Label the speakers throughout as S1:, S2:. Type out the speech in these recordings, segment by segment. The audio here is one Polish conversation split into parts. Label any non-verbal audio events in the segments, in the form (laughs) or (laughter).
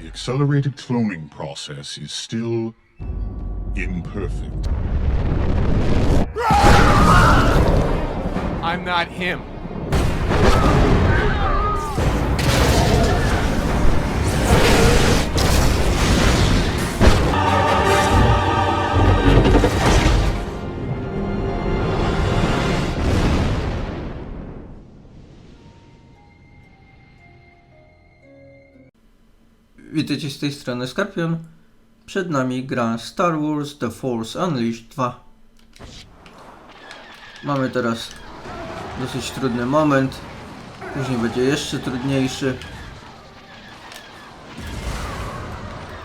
S1: The accelerated cloning process is still imperfect.
S2: I'm not him.
S3: Witajcie z tej strony Skorpion. Przed nami gra Star Wars The Force Unleashed 2. Mamy teraz dosyć trudny moment. Później będzie jeszcze trudniejszy.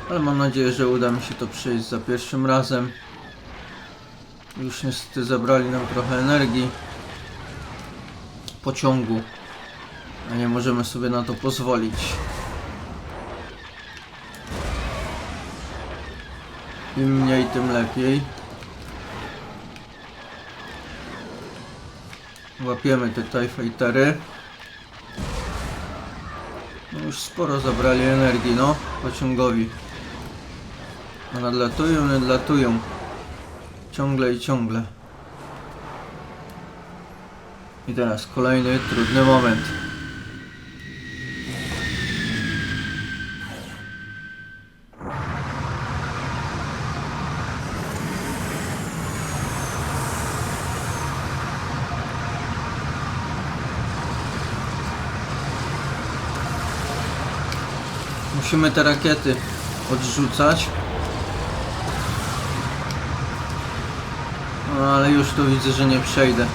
S3: Ale mam nadzieję, że uda mi się to przejść za pierwszym razem. Już niestety zabrali nam trochę energii pociągu. A nie możemy sobie na to pozwolić. Im mniej, tym lepiej. Łapiemy te TIE Fightery. No już sporo zabrali energii, no, pociągowi. A nadlatują, nadlatują. Ciągle i ciągle. I teraz kolejny trudny moment. Musimy te rakiety odrzucać. No ale już tu widzę, że nie przejdę.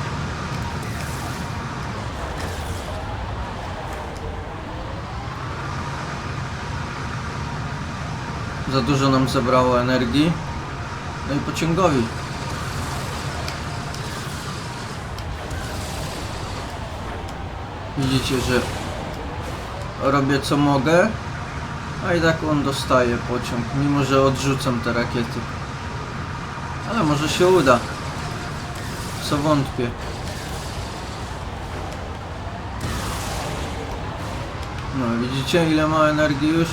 S3: Za dużo nam zabrało energii. No i pociągowi. Widzicie, że robię co mogę, a i tak on dostaje pociąg, mimo że odrzucam te rakiety. Ale może się uda. Co wątpię. No widzicie ile ma energii już?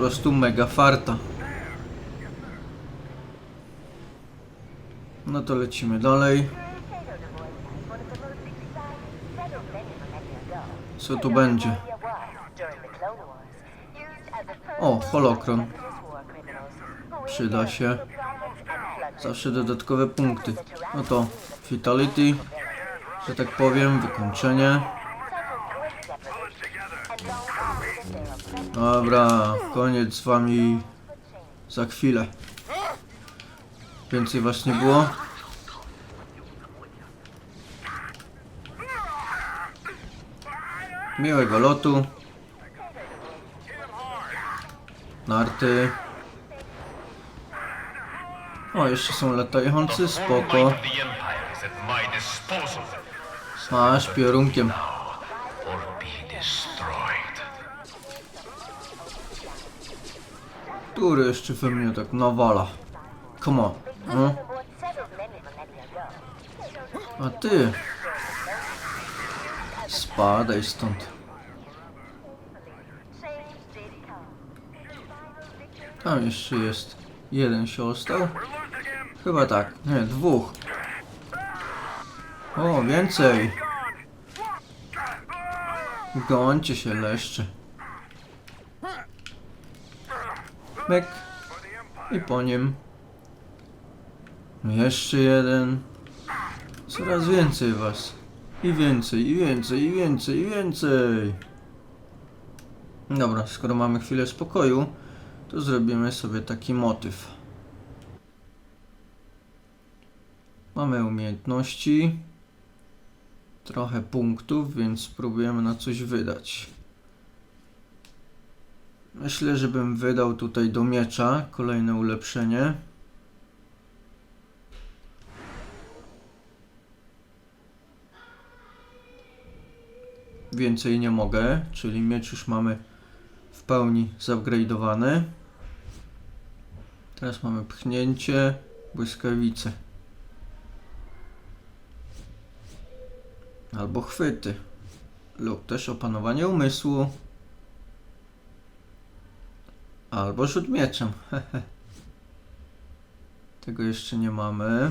S3: Prostu mega farta. No to lecimy dalej. Co tu będzie? O, holokron. Przyda się. Zawsze dodatkowe punkty. No to Fatality, że tak powiem, wykończenie. Dobra, koniec z wami za chwilę. Więcej was nie było? Miłego lotu. Narty. O, jeszcze są latający, spoko.
S4: The Empire
S3: Który jeszcze we mnie tak nawala? Come on. No. A ty? Spadaj stąd. Tam jeszcze jest. Jeden się ostał? Chyba tak. Nie, dwóch. O, więcej. Gońcie się leszcze. Mek. I po nim. Jeszcze jeden. Coraz więcej was. I więcej, i więcej, i więcej, i więcej. Dobra, skoro mamy chwilę spokoju, to zrobimy sobie taki motyw. Mamy umiejętności. Trochę punktów, więc spróbujemy na coś wydać. Myślę, że bym wydał tutaj do miecza kolejne ulepszenie. Więcej nie mogę, czyli miecz już mamy w pełni zupgrade'owany. Teraz mamy pchnięcie, błyskawice. Albo chwyty. Lub też opanowanie umysłu. Albo rzut mieczem. (laughs) Tego jeszcze nie mamy.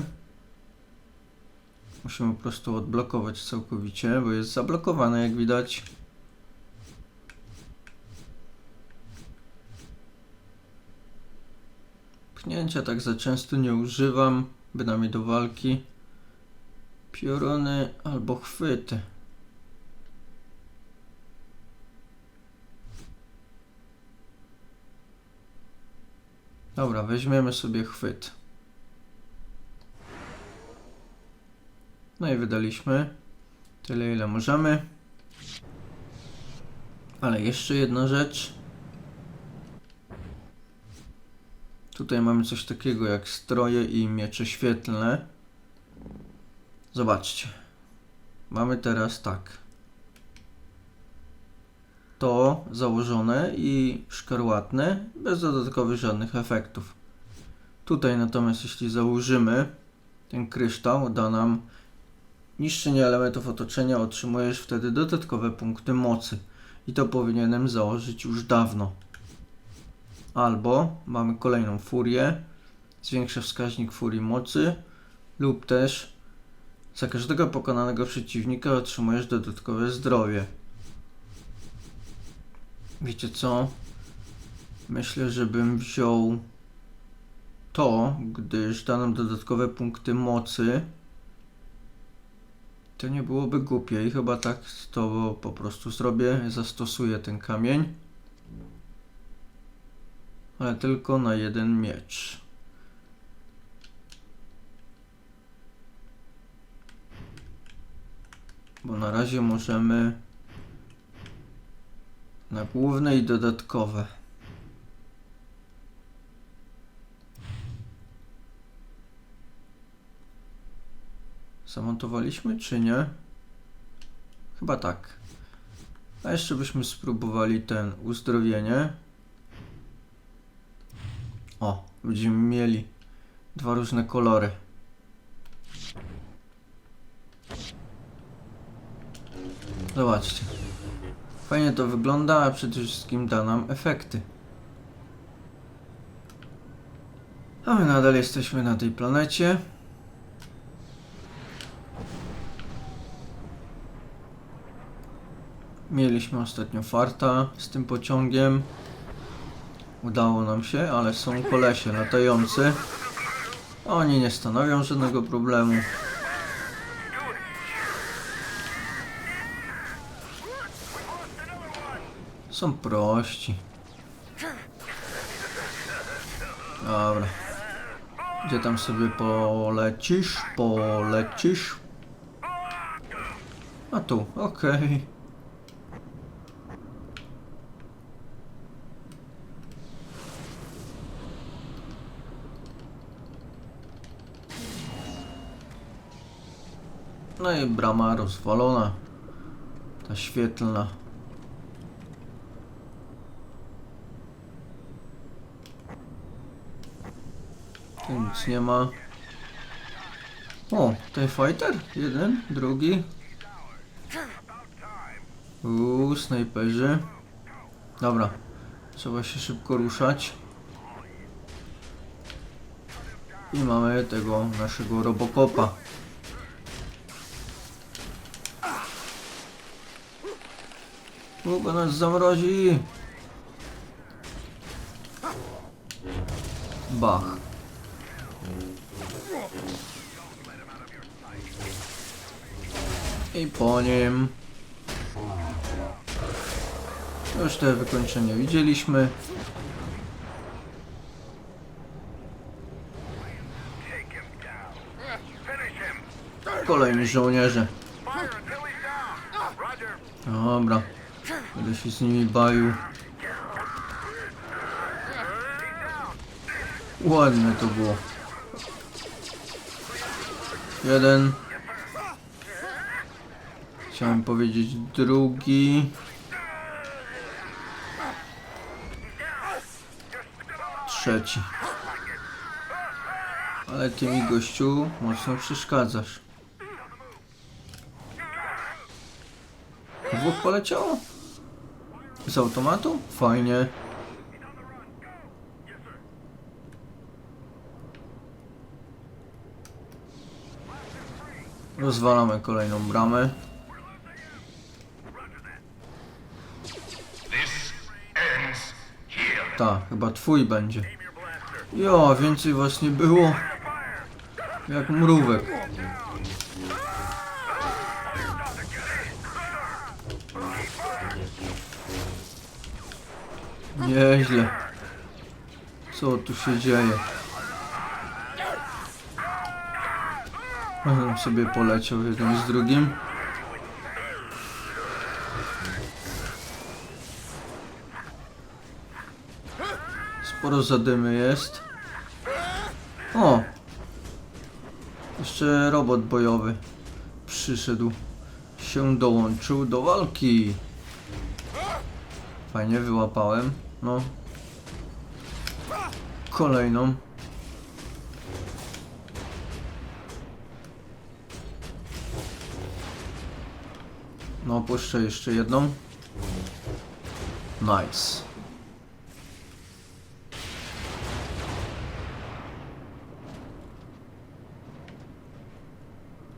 S3: Musimy po prostu odblokować całkowicie, bo jest zablokowane jak widać. Pchnięcia tak za często nie używam, bynajmniej do walki. Pioruny albo chwyty. Dobra, weźmiemy sobie chwyt. No i wydaliśmy tyle ile możemy. Ale jeszcze jedna rzecz. Tutaj mamy coś takiego jak stroje i miecze świetlne. Zobaczcie. Mamy teraz tak. To założone i szkarłatne, bez dodatkowych żadnych efektów. Tutaj natomiast jeśli założymy ten kryształ, da nam niszczenie elementów otoczenia, otrzymujesz wtedy dodatkowe punkty mocy. I to powinienem założyć już dawno. Albo mamy kolejną furię, zwiększa wskaźnik furii mocy, lub też za każdego pokonanego przeciwnika otrzymujesz dodatkowe zdrowie. Wiecie co? Myślę, że bym wziął to, gdyż da nam dodatkowe punkty mocy. To nie byłoby głupie i chyba tak to po prostu zrobię. Zastosuję ten kamień. Ale tylko na jeden miecz. Bo na razie możemy na główne i dodatkowe. Zamontowaliśmy czy nie? Chyba tak. A jeszcze byśmy spróbowali ten uzdrowienie. O, będziemy mieli dwa różne kolory. Zobaczcie. Fajnie to wygląda, a przede wszystkim da nam efekty. A my nadal jesteśmy na tej planecie. Mieliśmy ostatnio farta z tym pociągiem. Udało nam się, ale są kolesie latający. Oni nie stanowią żadnego problemu. Są prości. Dobra. Gdzie tam sobie polecisz? Polecisz? A tu, okej. No i brama rozwalona. Ta świetlna. Nic nie ma. O, TIE Fighter? Jeden, drugi. Uuu, snajperzy. Dobra, trzeba się szybko ruszać. I mamy tego naszego Robocopa. O, bo nas zamrozi. Bach. I po nim. Już te wykończenie widzieliśmy. Kolejni żołnierze. Dobra. Będę się z nimi bawił. Ładne to było. Jeden. Chciałem powiedzieć drugi. Trzeci. Ale ty mi gościu mocno przeszkadzasz. Dwóch poleciało? Z automatu? Fajnie. Rozwalamy kolejną bramę. Tak, chyba twój będzie. Jo, więcej was nie było. Jak mrówek. Nieźle. Co tu się dzieje? On sobie poleciał jeden z drugim. Sporo zadymy jest. O! Jeszcze robot bojowy przyszedł. Się dołączył do walki. Fajnie wyłapałem. No. Kolejną. No, puszczę jeszcze jedną. Nice.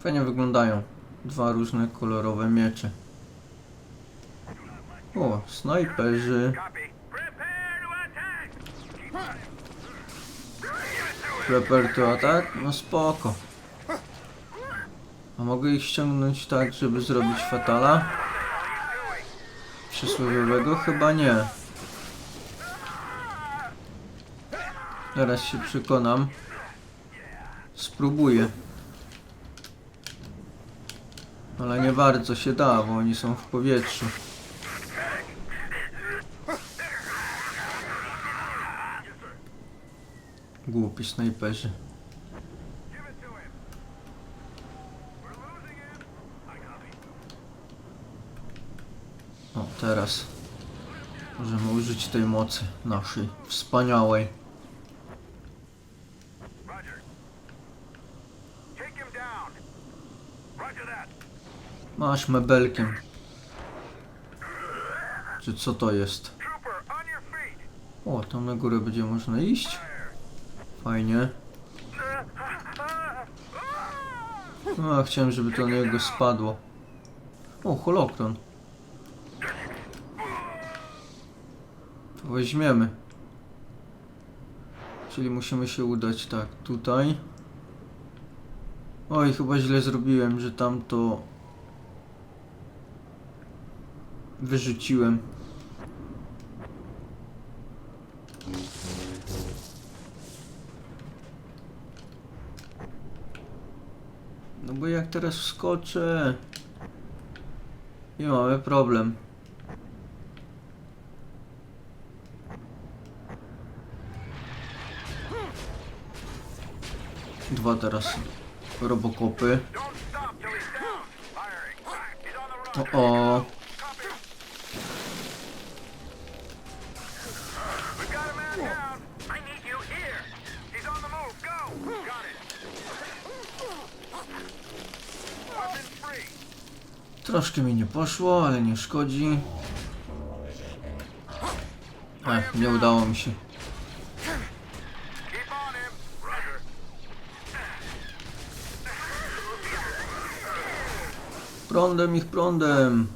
S3: Fajnie wyglądają. Dwa różne kolorowe miecze. O, snajperzy. Prepare to attack? No spoko. A mogę ich ściągnąć tak, żeby zrobić fatala? Przysłowiowego? Chyba nie. Zaraz się przekonam. Spróbuję. Ale nie bardzo się da, bo oni są w powietrzu. Głupi snajperzy. O, teraz możemy użyć tej mocy naszej wspaniałej. Masz mebelkiem. Czy co to jest? O, tam na górę będzie można iść. Fajnie. A, chciałem, żeby to na niego spadło. O, holokron. To weźmiemy. Czyli musimy się udać tak, tutaj. Oj, chyba źle zrobiłem, że tam to wyrzuciłem. No bo jak teraz wskoczę? I mamy problem. Dwa teraz robokopy.
S2: Don't stop
S3: Troszkę mi nie poszło, ale nie szkodzi. Ech, nie udało mi się. Prądem ich prądem.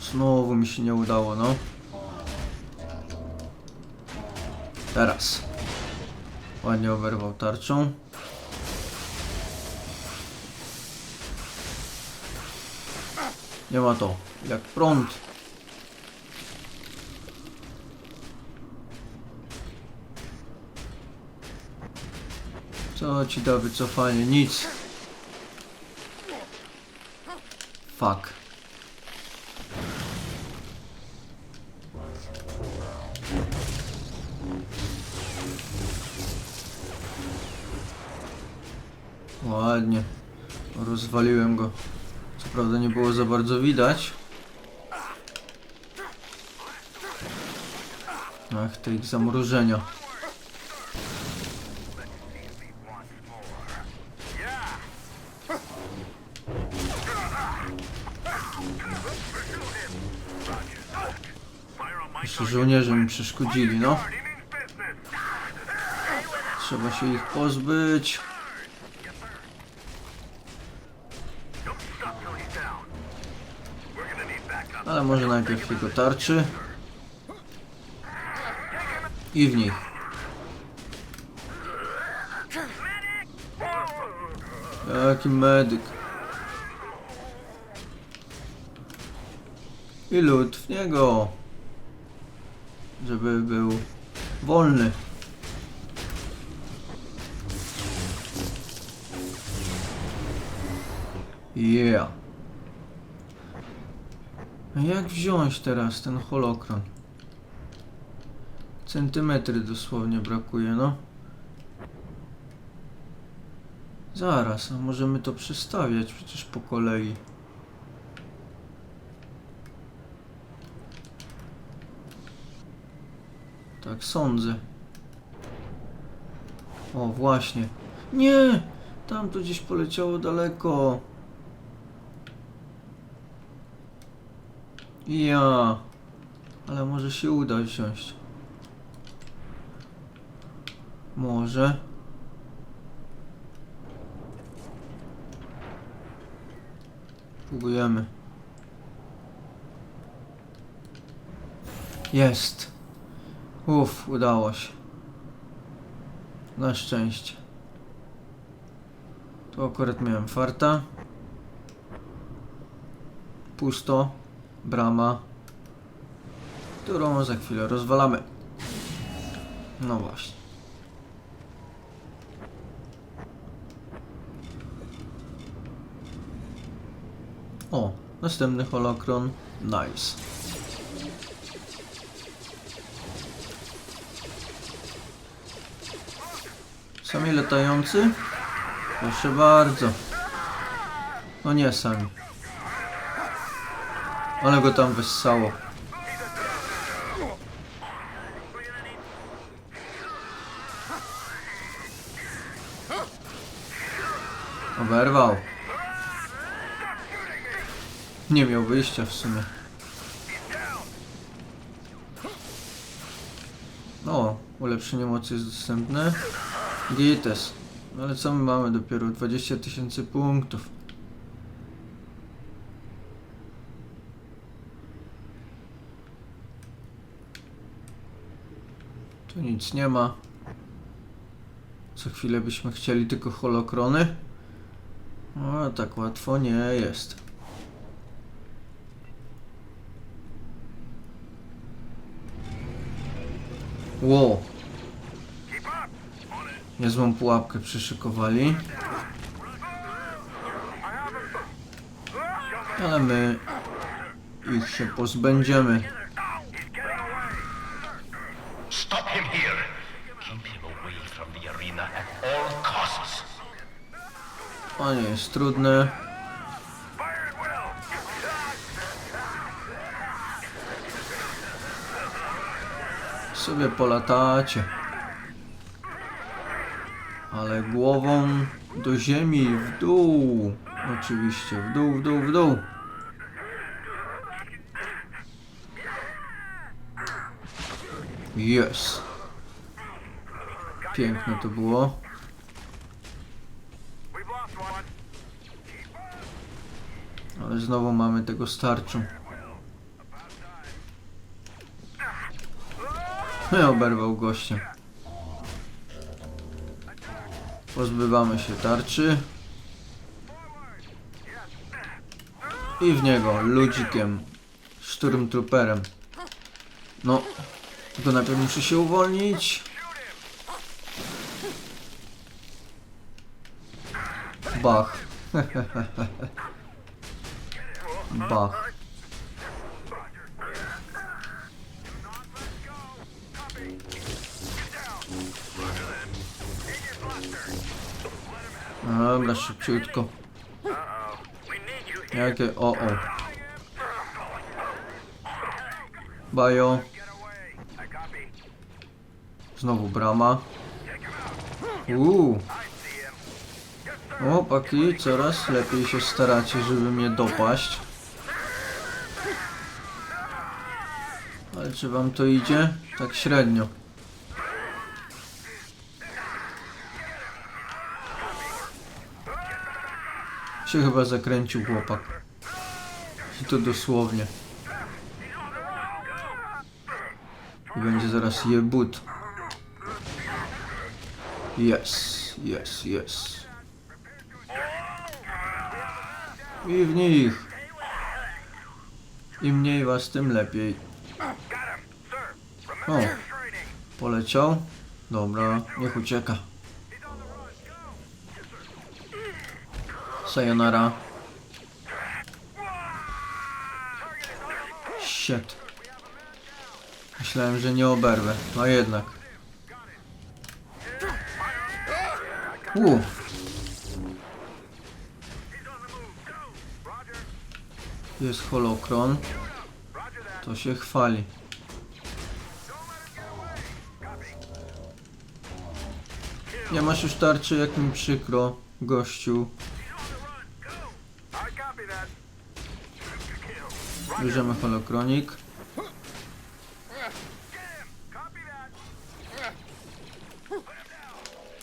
S3: Znowu mi się nie udało, no. Teraz. Ładnie oberwał tarczą. Ma to. Jak prąd. Co ci da wycofanie? Nic. Fuck. Ładnie. Rozwaliłem go. Prawda nie było za bardzo widać. Ach, te ich zamrożenia. Jeszcze żołnierze mi przeszkodzili, no. Trzeba się ich pozbyć. Ale może najpierw jego tarczy. I w nich. Jaki medyk. I lód w niego. Żeby był wolny. Yeah. A jak wziąć teraz ten holokron? Centymetry dosłownie brakuje, no. Zaraz, a możemy to przestawiać przecież po kolei. Tak sądzę. O, właśnie. Nie! Tam to gdzieś poleciało daleko. Ja. Ale może się uda wziąć. Może. Próbujemy. Jest. Uff, udało się. Na szczęście. Tu akurat miałem farta. Pusto. Brama. Którą za chwilę rozwalamy. No właśnie. O, następny holokron. Nice. Sami latający? Proszę bardzo. No nie sami. Ale go tam wessało. Oberwał. Nie miał wyjścia w sumie. O, ulepszenie mocy jest dostępne. Gites. Ale co my mamy dopiero? 20 tysięcy punktów. Tu nic nie ma. Co chwilę byśmy chcieli tylko holokrony. O, tak łatwo nie jest. Wow. Niezłą pułapkę przyszykowali. Ale my ich się pozbędziemy. To nie jest trudne. Sobie polatacie. Ale głową do ziemi, w dół. Oczywiście, w dół, w dół, w dół. Yes. Piękne to było. znowu mamy tego starczu. No oberwał gościa. Pozbywamy się tarczy. I w niego, ludzikiem. Szturmtruperem. No, to najpierw muszę się uwolnić. Bach. (laughs) Bach. Dobra, szybciutko. Jakie o o. Bajo. Znowu brama. Uuu. Chłopaki, coraz lepiej się staracie, żeby mnie dopaść. Ale czy wam to idzie? Tak średnio. Się chyba zakręcił chłopak. I to dosłownie. I będzie zaraz jebut. Yes, yes, yes. I w nich. Im mniej was, tym lepiej. O, poleciał. Dobra, niech ucieka. Sayonara. Shit. Myślałem, że nie oberwę. No jednak. U,
S2: Roger.
S3: jest holokron. To się chwali. Nie masz już tarczy, jak mi przykro, gościu. Bierzemy holokronik.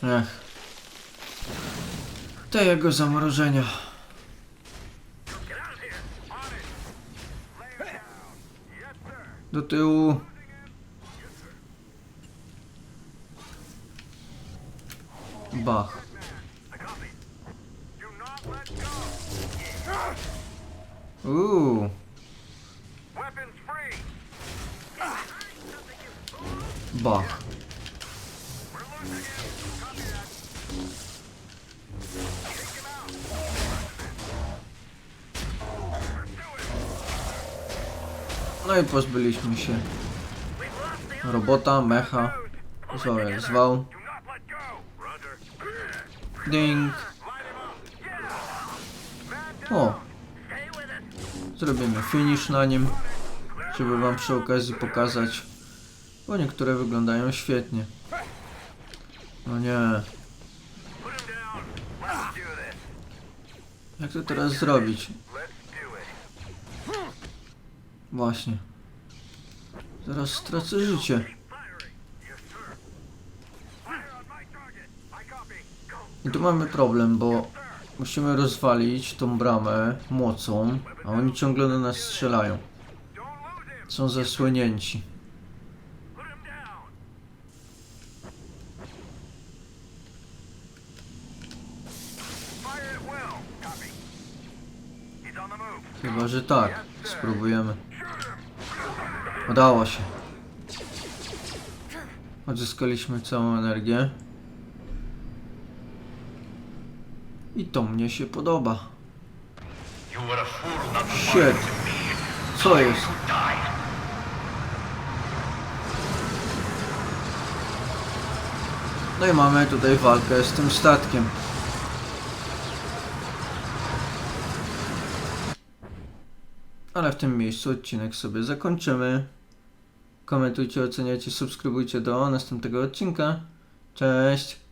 S3: Ech. Te jego zamrożenia.
S2: Get out Take him out.
S3: No i pozbyliśmy się robota, mecha. Zwał jak zwał.
S2: Do not let go. Roger.
S3: Ding. O. Zrobimy finish na nim, żeby wam przy okazji pokazać, bo niektóre wyglądają świetnie. No nie, jak to teraz zrobić? Właśnie. Zaraz stracę życie.
S2: Firing. Yes, sir. Fire on my target. I copy. Go.
S3: I tu mamy problem, bo musimy rozwalić tą bramę mocą, a oni ciągle do nas strzelają. Są zasłonięci. Chyba, że tak. Spróbujemy. Udało się. Odzyskaliśmy całą energię. I to mnie się podoba. Shit. Co jest? No i mamy tutaj walkę z tym statkiem. Ale w tym miejscu odcinek sobie zakończymy. Komentujcie, oceniajcie, subskrybujcie do następnego odcinka. Cześć!